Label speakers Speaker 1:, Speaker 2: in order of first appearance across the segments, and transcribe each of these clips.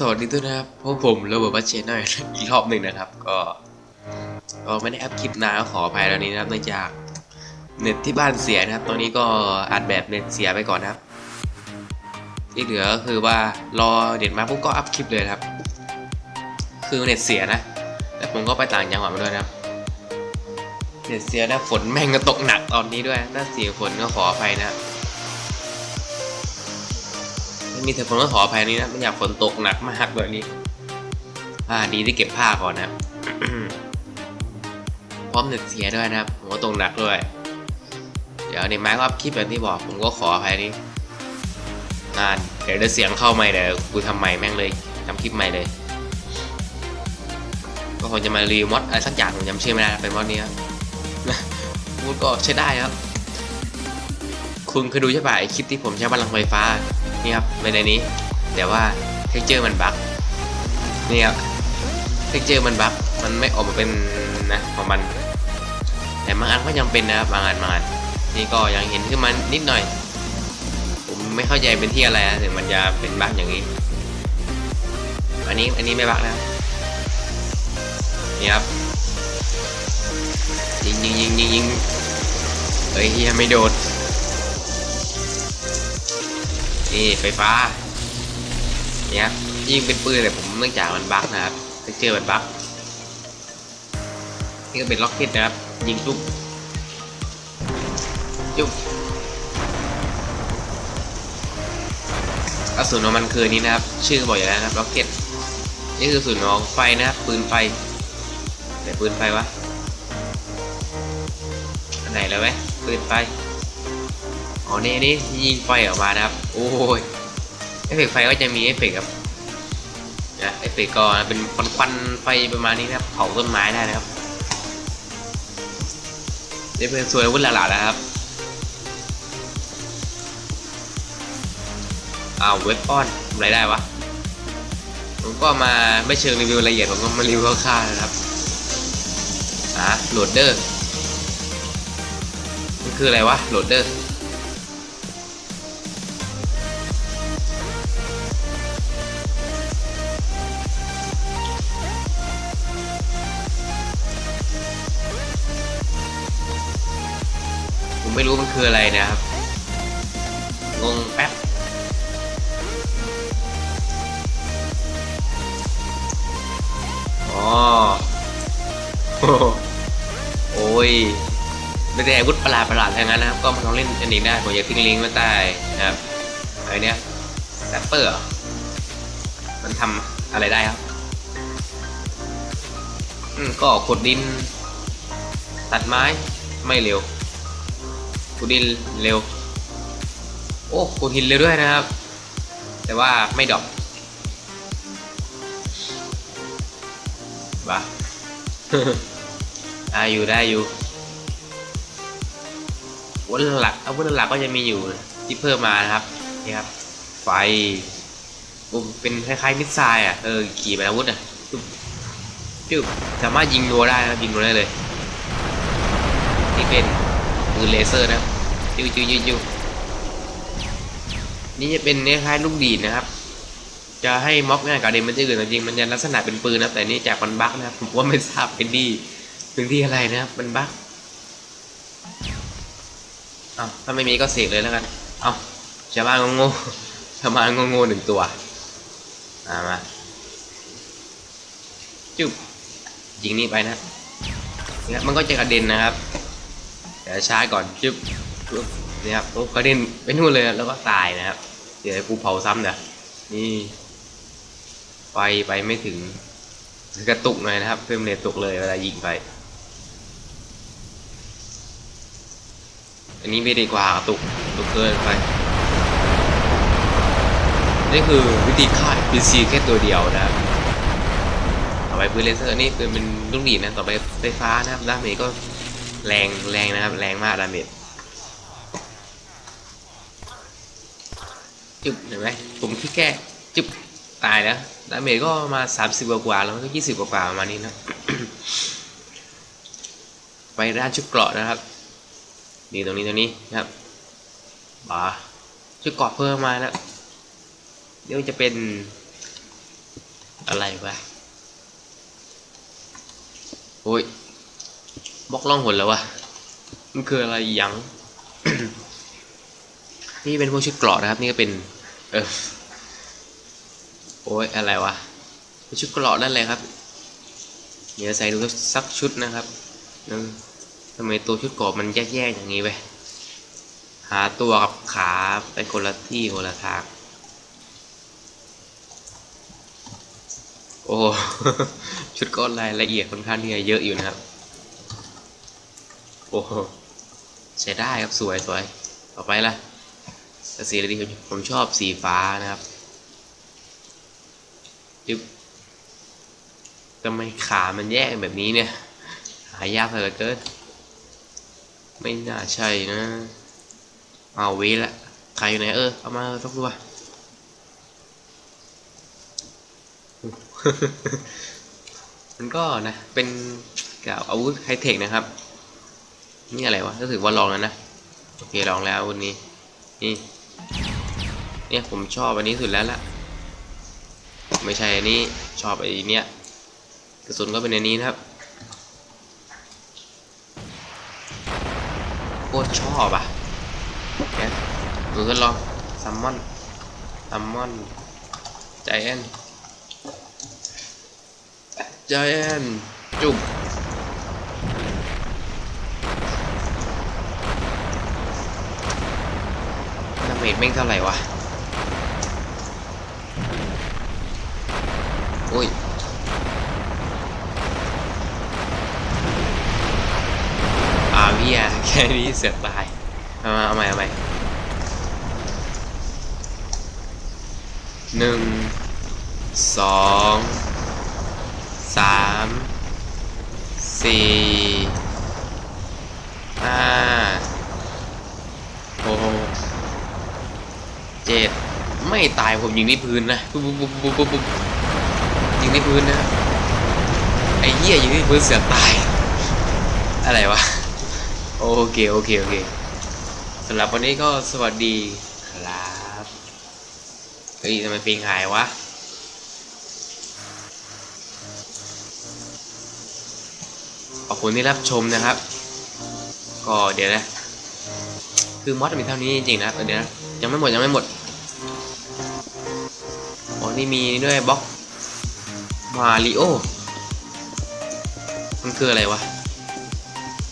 Speaker 1: สวัสดีด้วยนะครับพวกผมโรเบิร์ตบัชเชนน่อยอีกรอบหนึ่งนะครับ ก็ก็ไม่ได้อัพคลิปนานขออภัยตอนนี้นะครับเนื่องจากเน็ตที่บ้านเสียนะครับ ตอนนี้ก็อัดแบบเน็ตเสียไปก่อนนะครับ ที่เหลือก็คือว่ารอเด็ดมาปุ๊บก็อัพคลิปเลยครับ คือเน็ตเสียนะแล้วผมก็ไปต่างจังหวัดมาด้วยนะครับ เน็ตเสียนะฝนแม่งก็ตกหนักตอนนี้ด้วยถ้าเสียฝนก็ขออภัยนะครับ มีเธอฝนก็ขออภัยนี้นะไม่อยากฝนตกหนักมากแบบนี้ อ่าดีที่เก็บผ้าก่อนนะพร้อมเน็ตเสียด้วยนะครับผมก็ตกหนักด้วย เดี๋ยวในไม้ก็อัพคลิปแบบที่บอกผมก็ขออภัยนี้งานเดี๋ยวได้เสียงเข้าใหม่เดี๋ยวกูทำใหม่แม่งเลยทำคลิปใหม่เลยก็คงจะมารีมอดอะไรสักอย่างผมจำชื่อไม่ได้เป็นมอดนี้ครับพูดก็ใช้ได้ครับ คุณเคยดูใช่ป่ะไอคลิปที่ผมใช้พลังไฟฟ้า นี่ครับในในนี้ แต่ว่าเท็กเจอร์มันบั๊กนี่ครับเท็กเจอร์มันบั๊กมันไม่ออกมาเป็นนะของมัน แต่บางอันก็ยังเป็นนะครับบางอันบางอันนี่ก็ยังเห็นขึ้นมานิดหน่อย ผมไม่เข้าใจเป็นที่อะไรนะถึงมันจะเป็นบั๊กอย่างนี้ อันนี้อันนี้ไม่บั๊กนะนี่ครับยิงยิงยิงยิงยิงเฮ้ยเฮียไม่โดด นี่ไฟฟ้า เนี่ยยิ่งเป็นปืนแต่ผมเนื่องจากมันบั๊กนะครับเจอมันบั๊กนี่ก็เป็นล็อกเก็ตนะครับ ยิงจุ๊บจุ๊บกระสุนของมันคือนี้นะครับ ชื่อบอกอย่างนั้นนะครับล็อกเก็ตนี่คือส่วนของไฟนะครับปืนไฟแต่ปืนไฟวะอันไหนแล้วไหมปืนไฟ อ๋อนี่นี่ยิงไฟออกมานะครับ โอ้ยเอฟเฟกไฟก็จะมีเอฟเฟกครับนะเอฟเฟกก็เป็นควันควันไฟประมาณนี้นะครับเผาต้นไม้ได้นะครับนี่เป็นส่วนอาวุธหลักๆนะครับอ้าวเวทออนทำอะไรได้วะผมก็มาไม่เชิงรีวิวละเอียดผมก็มารีวิวคร่าวๆนะครับอะโหลดเดอร์มันคืออะไรวะโหลดเดอร์ ไม่รู้มันคืออะไรนะครับ งงแป๊บ อ๋อ โอ้ยไม่ได้อาวุธประหลาดประหลาดทั้งนั้นนะครับ ก็มาลองเล่นอันนี้ได้ผมจะทิ้งลิงก์ไว้ใต้นะครับอะไรเนี้ยแรปเปอร์มันทำอะไรได้ครับ อืมก็ขุดดิน ตัดไม้ไม่เร็ว ขุดดินเร็ว โอ้ขุดหินเร็วด้วยนะครับ แต่ว่าไม่ดอกว้าได้อยู่ได้อยู่วุธหลักอาวุธหลักก็จะมีอยู่ที่เพิ่มมานะครับนี่ครับ ไฟปุ่มเป็นคล้ายๆมิสไซล์อะเออขี่เป็นอาวุธอะจุ๊บจุ๊บสามารถยิงรัวได้นะยิงรัวได้เลยนี่เป็น ปืนเลเซอร์นะครับจิ้วจิ้วจิ้วจิ้วนี่จะเป็นคล้ายๆลูกดีดนะครับ จะให้ม็อกง่ายกว่าเดมมันจะอื่นจริงมันจะลักษณะเป็นปืนนะแต่นี่จากมันบั๊กนะครับผมว่าไม่ทราบเป็นดีพื้นที่อะไรนะครับมันบั๊กอ้าวถ้าไม่มีก็เสกเลยแล้วกันเอาชาวบ้านงงๆชาวบ้านงงๆหนึ่งตัวมามาจุ๊บยิงนี่ไปนะ มันก็จะกระเด็นนะครับ เดี๋ยวช้าก่อนจึ๊บปึ๊บนี่ครับโอ้กระเด็นไปนู่นเลยแล้วก็ตายนะครับเดี๋ยวกูเผาซ้ำเดี๋ยวนี่ไฟไปไม่ถึงกระตุกหน่อยนะครับเพิ่มเรทตกเลยเวลายิงไป อันนี้ไม่ดีกว่ากระตุกตุกเกินไป นี่คือวิธีฆ่า NPC แค่ตัวเดียวนะครับต่อไปปืนเลเซอร์นี่ปืนเป็นลูกดีดนะต่อไปไฟฟ้านะครับดาเมจก็ แรงแรงนะครับ แรงมากดาเมจจุบเห็นไหมผมที่แก้จุบตายแล้วดาเมจก็มาสามสิบกว่าแล้วก็ยี่สิบกว่าประมาณนี้นะไปร้านชุดเกราะนะครับนี่ตรงนี้ตรงนี้นะครับบาชุดเกราะเพิ่มมาแล้วเดี๋ยวจะเป็นอะไรวะโอ้ย บล็อกล่องหนแล้ววะมันคืออะไรยัง นี่เป็นพวกชุดเกราะนะครับ นี่ก็เป็น เออโอ้ยอะไรวะเป็นชุดเกราะนั่นเลยครับ เดี๋ยวใส่ดูสักชุดนะครับนึงทำไมตัวชุดเกราะมันแยกๆอย่างนี้ไปหาตัวกับขาไปคนละที่คนละทางโอ้ชุดก้อนรายละเอียดค่อนข้างที่จะเยอะอยู่นะครับ โอ้โหใช้ได้ครับสวยสวยต่อไปละสีอะไรดีผมชอบสีฟ้านะครับยึบทำไมขามันแยกแบบนี้เนี่ย หายากเหลือเกิน ไม่น่าใช่นะ เอาเวละใครอยู่ไหนเออ เอามาสักตัวมันก็นะ เป็นกับอาวุธไฮเทคนะครับ นี่อะไรวะรู้สึกว่าลองแล้วนะ โอเคลองแล้ววันนี้ นี่ เนี่ยผมชอบอันนี้สุดแล้วล่ะ ไม่ใช่อันนี้ชอบไอ้เนี้ยกระสุนก็เป็นอันนี้นะครับโคตรชอบอะแกดูทดลองซัมมอนซัมมอนใจแอนใจแอนจุ่มดาเม จแม่งเท่าไหร่วะอุ้ยอาเวียแค่นี้เสียตาย เอามาเอาใหม่เอาใหม่หนึ่งสองสามสี่ ห้าหกเจ็ด ไม่ ตายผมยิงที่พื้นนะปุ๊บปุ๊บปุ๊บปุ๊บปุ๊บยิงที่พื้นนะไอ้เหี้ยยิงที่พื้นเสือกตาย อะไรวะโอเคโอเคโอเคสำหรับวันนี้ก็สวัสดีครับเฮ้ยทำไมเพลงหายวะขอบคุณที่รับชมนะครับ ก็เดี๋ยวนะ คือมอสมีเท่านี้จริงๆนะเดี๋ยวนะยังไม่หมดยังไม่หมด นี่มีด้วยบล็อกมาริโอมันคืออะไรวะ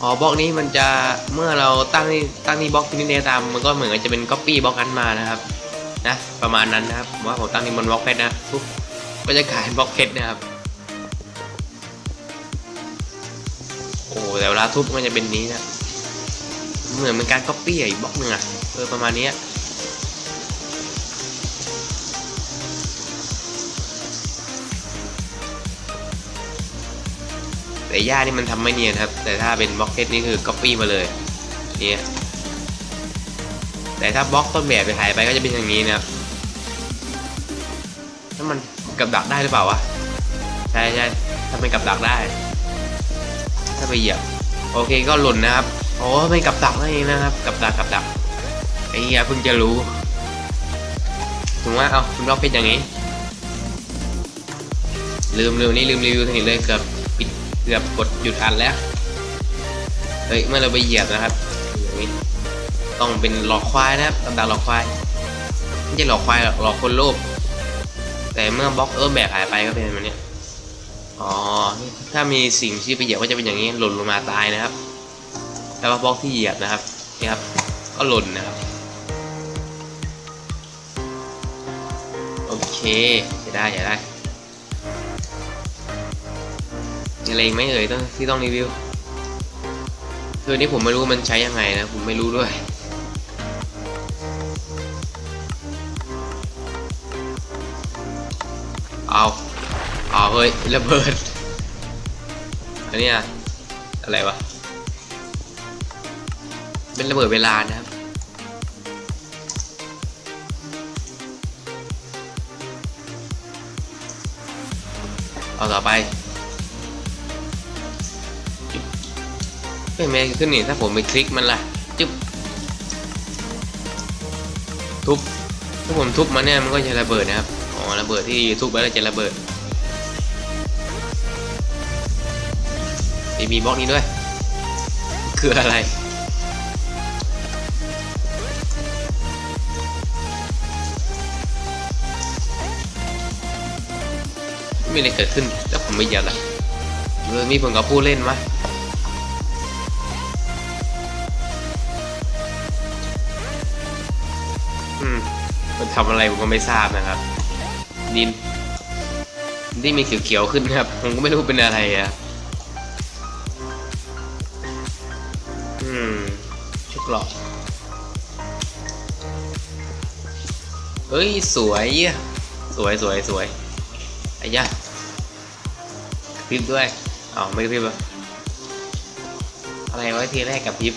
Speaker 1: อ๋อบล็อกนี้มันจะเมื่อเราตั้งนี่ตั้งนี่บล็อกที่นี่ตามมันก็เหมือนจะเป็นก๊อปปี้บล็อกนั้นมานะครับนะประมาณนั้นนะครับผมว่าผมตั้งนี่บนบล็อกเพชรนะปุ๊บก็จะกลายเป็นบล็อกเพชรนะครับโอ้แต่เวลาทุบมันจะเป็นนี้นะเหมือนเป็นการก๊อปปี้อีกบล็อกหนึ่งอะเออประมาณนี้ แต่ย่านี่มันทำไม่เนียนครับ แต่ถ้าเป็นบล็อกเพชรนี่คือก๊อปปี้มาเลยเนี่ยแต่ถ้าบล็อกต้นแบบไปถ่ายไปก็จะเป็นอย่างนี้นะครับถ้ามันกับดักได้หรือเปล่าวะใช่ใช่ถ้าเป็นกับดักได้ ถ้าไปเหยียบโอเคก็หล่นนะครับโอ้เป็นกับดักนั่นเองนะครับ กับดักกับดักไอ้เหี้ยเพิ่งจะรู้ถึงว่าเอาคุณบล็อกเพชรอย่างนี้ ลืมลืมนี่ลืมรีวิวทีเลยเกือบ เกือบกดหยุดอันแล้ว เฮ้ยเมื่อเราไปเหยียบนะครับอย่างนี้ต้องเป็นหลอกควายนะครับกับดักหลอกควายไม่ใช่หลอกควายหรอกหลอกคนโลภแต่เมื่อบล็อกเออแบกหายไปก็เป็นแบบนี้อ๋อถ้ามีสิ่งที่ไปเหยียบก็จะเป็นอย่างนี้หล่นลงมาตายนะครับ แล้วก็บล็อกที่เหยียบนะครับนี่ครับก็หล่นนะครับโอเคจะได้จะได้ มีอะไรไหมเอ่ยต้องที่ต้องรีวิวคือนี่ผมไม่รู้มันใช้ยังไงนะผมไม่รู้ด้วยเอาเอาเฮ้ยระเบิดอันเนี้ยอะไรวะเป็นระเบิดเวลานะครับเอาต่อไป เฮ้ยแมงขึ้นนี่ถ้าผมไปคลิกมันล่ะจึ๊บทุบถ้าผมทุบมันเนี่ยมันก็จะระเบิดนะครับอ๋อระเบิดที่ทุบไปแล้วจะระเบิดมีบล็อกนี้ด้วย คืออะไรไม่ได้เกิดขึ้นแล้วผมไม่ยัดอะเรื่องนี้ผมกับผู้เล่นวะ อืมมันทำอะไรผมก็ไม่ทราบนะครับ ดินดินมีเขียวๆขึ้นครับ ผมก็ไม่รู้เป็นอะไรอะอืมชุกหลอกเฮ้ย สวยอะสวยสวยสวยไอ้ยะกระพริบด้วยอ๋อไม่พิบเหรออะไรไว้ทีแรกกับพิบ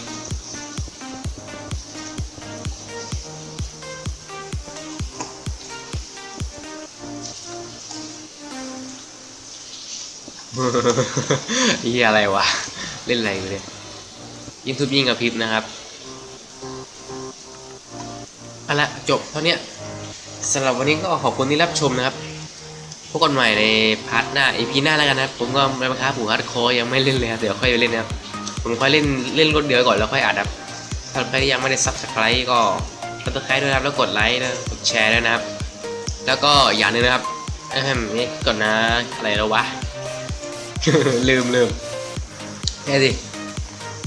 Speaker 1: เหียอะไรวะ เล่นอะไรอยู่เนี่ยยิงทุบยิงกับพริบนะครับเอาละจบเท่านี้สำหรับวันนี้ก็ขอบคุณที่รับชมนะครับพบกันใหม่ในพาร์ทหน้า EP หน้าแล้วกันนะครับ ผมก็ไม่มาค้าผูฮาร์ดคอร์ยังไม่เล่นเลยครับเดี๋ยวค่อยไปเล่นนะครับผมค่อยเล่นเล่นรถเดียวก่อนแล้วค่อยอัดครับถ้าใครที่ยังไม่ได้ซับสไครต์ก็กดติดตามด้วยนะครับแล้วกดไลค์นะกดแชร์ด้วยนะครับ แล้วก็อย่างหนึงนะครับเอ้มนี่ก่อนนะอะไรแล้ววะ ลืมลืมแค่ดิ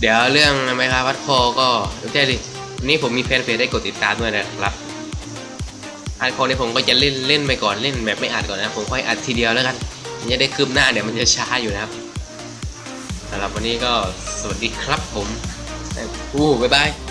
Speaker 1: เดี๋ยวเรื่องไมครับพัดคอก็แค่ดิวันนี้ผมมีแฟนเพจได้กดติดตามด้วยนะครับอัดคอเนี่ยผมก็จะเล่นเล่นไปก่อนเล่นแบบไม่อัดก่อนนะผมค่อยอัดทีเดียวแล้วกันมันจะได้คืบหน้าเดี๋ยวมันจะช้าอยู่นะครับสำหรับวันนี้ก็สวัสดีครับผมอู้บ๊ายบาย